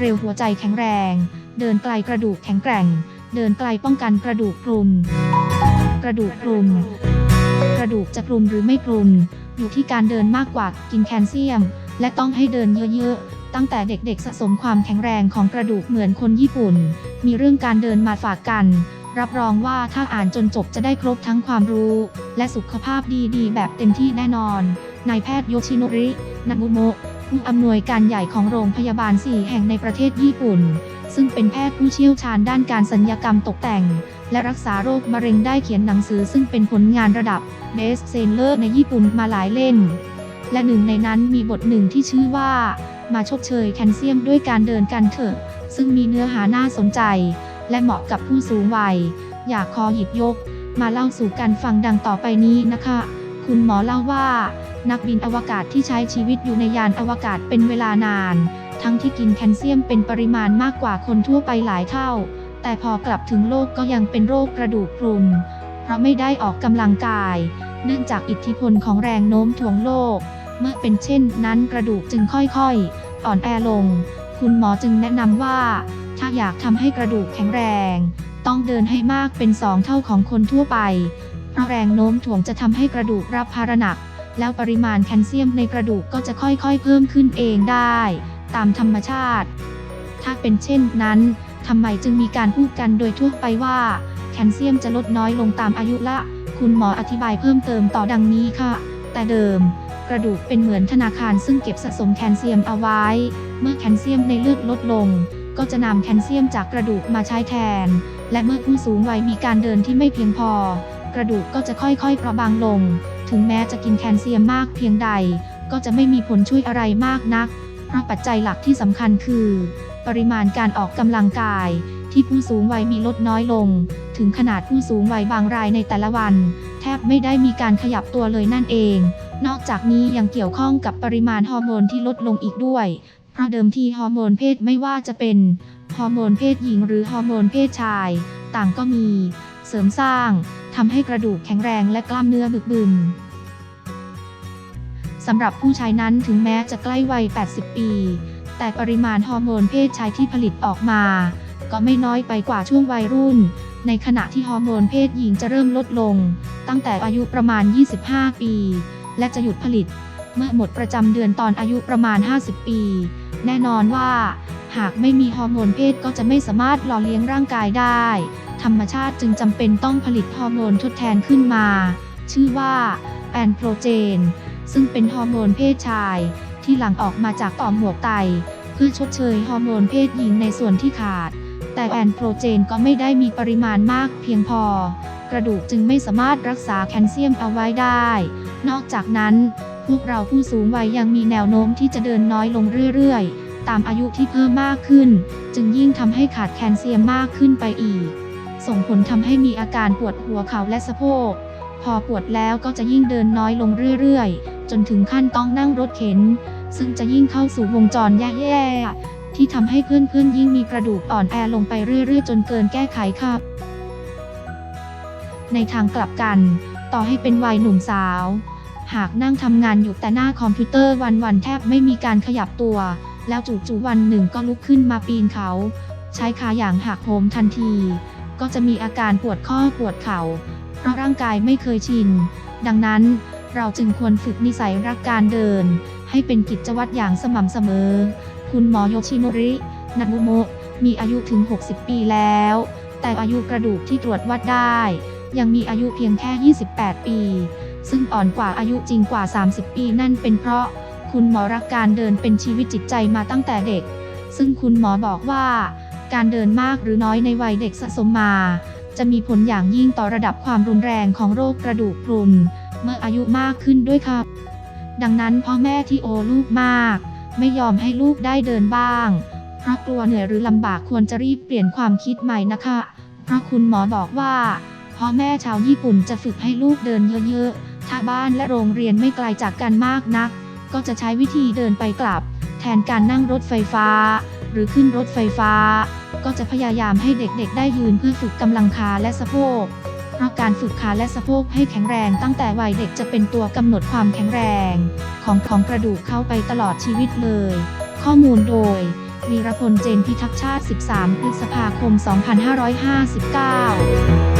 เร็วหัวใจแข็งแรง เดินไกลกระดูกแข็งแกร่ง เดินไกลป้องกันกระดูกพรุนกระดูกพรุนกระดูกจะพรุนหรือไม่พรุนอยู่ที่การเดินมากกว่ากินแคลเซียม และต้องให้เดินเยอะๆ ตั้งแต่เด็กๆสะสมความแข็งแรงของกระดูกเหมือนคนญี่ปุ่น มีเรื่องการเดินมาฝากกัน รับรองว่าถ้าอ่านจนจบจะได้ครบทั้งความรู้ และสุขภาพดีๆ แบบเต็มที่แน่นอนนายแพทย์โยชิโนริ นามุโมะ ผู้อำนวยการใหญ่ของโรงพยาบาล 4 แห่งในประเทศญี่ปุ่น ซึ่งเป็นแพทย์ผู้เชี่ยวชาญด้านการสัญญกรรมตกแต่ง และรักษาโรคมะเร็งได้เขียนหนังสือซึ่งเป็นผลงานระดับเบสเซนเลอร์ในญี่ปุ่นมาหลายเล่ม และหนึ่งในนั้นมีบทหนึ่งที่ชื่อว่า มาชดเชยแคลเซียมด้วยการเดินกันเถอะ ซึ่งมีเนื้อหาน่าสนใจ และเหมาะกับผู้สูงวัย อยากขอหยิบยก มาเล่าสู่กันฟังดังต่อไปนี้นะคะ คุณหมอเล่าว่า นักบินอวกาศที่ใช้ชีวิตอยู่ในยานอวกาศเป็นเวลานาน ทั้งที่กินแคลเซียมเป็นปริมาณมากกว่าคนทั่วไปหลายเท่า แต่พอกลับถึงโลกก็ยังเป็นโรคกระดูกพรุนเพราะไม่ได้ออกกำลังกาย เนื่องจากอิทธิพลของแรงโน้มถ่วงโลก เมื่อเป็นเช่นนั้นกระดูกจึงค่อยๆ อ่อนแอลง คุณหมอจึงแนะนำว่า ถ้าอยากทำให้กระดูกแข็งแรง ต้องเดินให้มากเป็นสองเท่าของคนทั่วไป แรงโน้มถ่วงจะทำให้กระดูกรับภาระหนัก แล้วปริมาณแคลเซียมในกระดูกก็จะค่อยๆ เพิ่มขึ้นเองได้ ตามธรรมชาติ ถ้าเป็นเช่นนั้นทำไมจึงมีการพูดกันโดยทั่วไปว่า แคลเซียมจะลดน้อยลงตามอายุละ คุณหมออธิบายเพิ่มเติมต่อดังนี้ค่ะ แต่เดิม กระดูกเป็นเหมือนธนาคารซึ่งเก็บสะสมแคลเซียมเอาไว้ เมื่อแคลเซียมในเลือดลดลง ก็จะนำแคลเซียมจากกระดูกมาใช้แทน และเมื่อผู้สูงวัยมีการเดินที่ไม่เพียงพอ ระดูกก็จะค่อยๆเปราะบางลง ถึงแม้จะกินแคลเซียมมากเพียงใด ก็จะไม่มีผลช่วยอะไรมากนัก เพราะปัจจัยหลักที่สำคัญคือ ปริมาณการออกกำลังกาย ที่ผู้สูงวัยมีลดน้อยลง ถึงขนาดผู้สูงวัยบางรายในแต่ละวัน แทบไม่ได้มีการขยับตัวเลยนั่นเอง นอกจากนี้ยังเกี่ยวข้องกับปริมาณฮอร์โมนที่ลดลงอีกด้วย เพราะเดิมทีฮอร์โมนเพศไม่ว่าจะเป็นฮอร์โมนเพศหญิงหรือฮอร์โมนเพศชาย ต่างก็มี เสริมสร้างทำให้กระดูกแข็งแรงและกล้ามเนื้อบึกบึนสำหรับผู้ชายนั้นถึงแม้จะใกล้วัย 80 ปี แต่ปริมาณฮอร์โมนเพศชายที่ผลิตออกมา ก็ไม่น้อยไปกว่าช่วงวัยรุ่น ในขณะที่ฮอร์โมนเพศหญิงจะเริ่มลดลง ตั้งแต่อายุประมาณ 25 ปี และจะหยุดผลิต เมื่อหมดประจำเดือนตอนอายุประมาณ 50 ปี แน่นอนว่า หากไม่มีฮอร์โมนเพศก็จะไม่สามารถหล่อเลี้ยงร่างกายได้ ธรรมชาติจึงจำเป็นต้องผลิตฮอร์โมนทดแทนขึ้นมา ชื่อว่าแอนโปรเจน ซึ่งเป็นฮอร์โมนเพศชาย ที่หลั่งออกมาจากต่อมหมวกไต เพื่อชดเชยฮอร์โมนเพศหญิงในส่วนที่ขาด แต่แอนโปรเจนก็ไม่ได้มีปริมาณมากเพียงพอ กระดูกจึงไม่สามารถรักษาแคลเซียมเอาไว้ได้ นอกจากนั้น พวกเราผู้สูงวัยยังมีแนวโน้มที่จะเดินน้อยลงเรื่อยๆ ตามอายุที่เพิ่มมากขึ้น จึงยิ่งทำให้ขาดแคลเซียมมากขึ้นไปอีก ส่งผลทำให้มีอาการปวดหัวเข่าและสะโพก พอปวดแล้วก็จะยิ่งเดินน้อยลงเรื่อยๆ จนถึงขั้นต้องนั่งรถเข็น ซึ่งจะยิ่งเข้าสู่วงจรแย่ๆ ที่ทำให้เพื่อนๆ ยิ่งมีกระดูกอ่อนแอลงไปเรื่อยๆ จนเกินแก้ไขค่ะ ในทางกลับกัน ต่อให้เป็นวัยหนุ่มสาว หากนั่งทำงานอยู่แต่หน้าคอมพิวเตอร์วันๆ แทบไม่มีการขยับตัว แล้วจู่ๆวันหนึ่งก็ลุกขึ้นมาปีนเขา ใช้ขาอย่างหักโหมทันที ก็จะมีอาการปวดข้อปวดเข่า เพราะร่างกายไม่เคยชิน ดังนั้นเราจึงควรฝึกนิสัยรักการเดิน ให้เป็นกิจวัตรอย่างสม่ำเสมอ คุณหมอโยชิโนรินัทมุโมะมีอายุถึง 60 ปีแล้ว แต่อายุกระดูกที่ตรวจวัดได้ ยังมีอายุเพียงแค่ 28 ปี ซึ่งอ่อนกว่าอายุจริงกว่า 30 ปีนั่นเป็นเพราะคุณหมอรักการเดินเป็นชีวิตจิตใจมาตั้งแต่เด็ก ซึ่งคุณหมอบอกว่า การเดินมากหรือน้อยในวัยเด็กสะสมมา จะมีผลอย่างยิ่งต่อระดับความรุนแรงของโรคกระดูกพรุน เมื่ออายุมากขึ้นด้วยค่ะดังนั้นพ่อแม่ที่โอลูกมาก ไม่ยอมให้ลูกได้เดินบ้าง เพราะกลัวเหนื่อยหรือลำบากควรจะรีบเปลี่ยนความคิดใหม่นะคะ เพราะคุณหมอบอกว่าพ่อแม่ชาวญี่ปุ่นจะฝึกให้ลูกเดินเยอะๆ ถ้าบ้านและโรงเรียนไม่ไกลจากกันมากนัก ก็จะใช้วิธีเดินไปกลับ แทนการนั่งรถไฟฟ้า หรือขึ้นรถไฟฟ้า ก็จะพยายามให้เด็กๆ ได้ยืนเพื่อฝึกกำลังขาและสะโพกเพราะการฝึกขาและสะโพกให้แข็งแรงตั้งแต่วัยเด็กจะเป็นตัวกำหนดความแข็งแรง ของของกระดูกเข้าไปตลอดชีวิตเลย ข้อมูลโดยวีรพลเจนพิทักษ์ชาติ 13 พฤษภาคม 2559